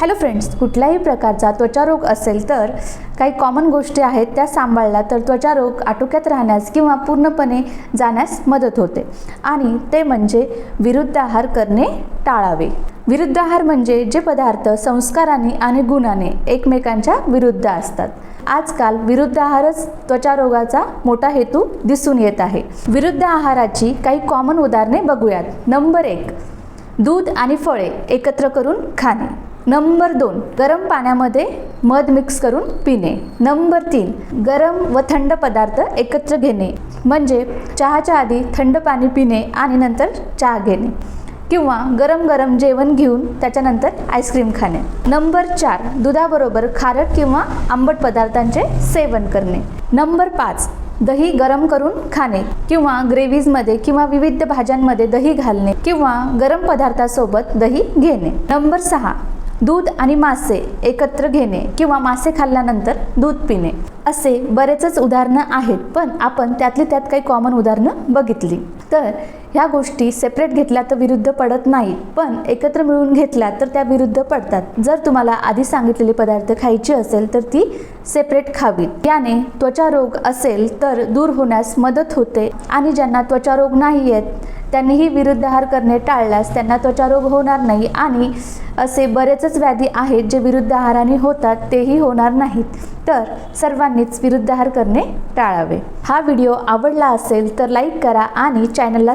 Hello friends कुठल्याही प्रकारचा त्वचारोग असेल तर काही कॉमन गोष्टी आहेत त्या सांभाळल्या तर त्वचारोग आटोक्यात राहण्यास किंवा पूर्णपणे जाण्यास मदत होते. आणि ते म्हणजे विरुद्ध आहार करणे टाळावे. विरुद्ध आहार म्हणजे जे पदार्थ संस्काराने आणि गुणाने एकमेकांच्या विरुद्ध असतात. आजकाल विरुद्ध आहारच त्वचारोगाचा मोठा हेतू दिसून येत आहे. विरुद्ध आहाराची काही कॉमन उदाहरणे बघूयात. नंबर एक दूध आणि फळे एकत्र करून खाणे. नंबर दोन गरम पाण्यामध्ये मध मिक्स करून पिणे. नंबर तीन गरम व थंड पदार्थ एकत्र घेणे. म्हणजे चहाच्या आधी थंड पाणी पिणे आणि नंतर चहा घेणे. किंवा गरम गरम जेवण घेऊन त्याच्यानंतर आईस्क्रीम खाणे. नंबर चार दुधाबरोबर खारट किंवा आंबट पदार्थांचे सेवन करणे. नंबर पाच दही गरम करून खाणे. किंवा ग्रेव्हीजमध्ये किंवा विविध भाज्यांमध्ये दही घालणे. किंवा गरम पदार्थासोबत दही घेणे. नंबर सहा दूध आणि मासे एकत्र घेणे किंवा मासे खाल्ल्यानंतर दूध पिणे. असे बरेचच उदाहरणं आहेत पण आपण त्यातली त्यात काही कॉमन उदाहरणं बघितली. तर ह्या गोष्टी सेपरेट घेतल्या तर विरुद्ध पडत नाहीत. पण एकत्र मिळून घेतल्या तर त्या विरुद्ध पडतात. जर तुम्हाला आधी सांगितलेले पदार्थ खायचे असेल तर ती सेपरेट खावीत. याने त्वचारोग असेल तर दूर होण्यास मदत होते. आणि ज्यांना त्वचारोग नाही आहेत त्यांनीही विरुद्ध आहार करणे टाळल्यास त्यांना त्वचारोग होणार नाही. आणि असे बरेचच व्याधी आहेत जे विरुद्ध आहाराने होतात तेही होणार नाहीत. तर सर्वांनीच विरुद्ध आहार करणे टाळावे. हा व्हिडिओ आवडला असेल तर लाईक करा आणि चॅनलला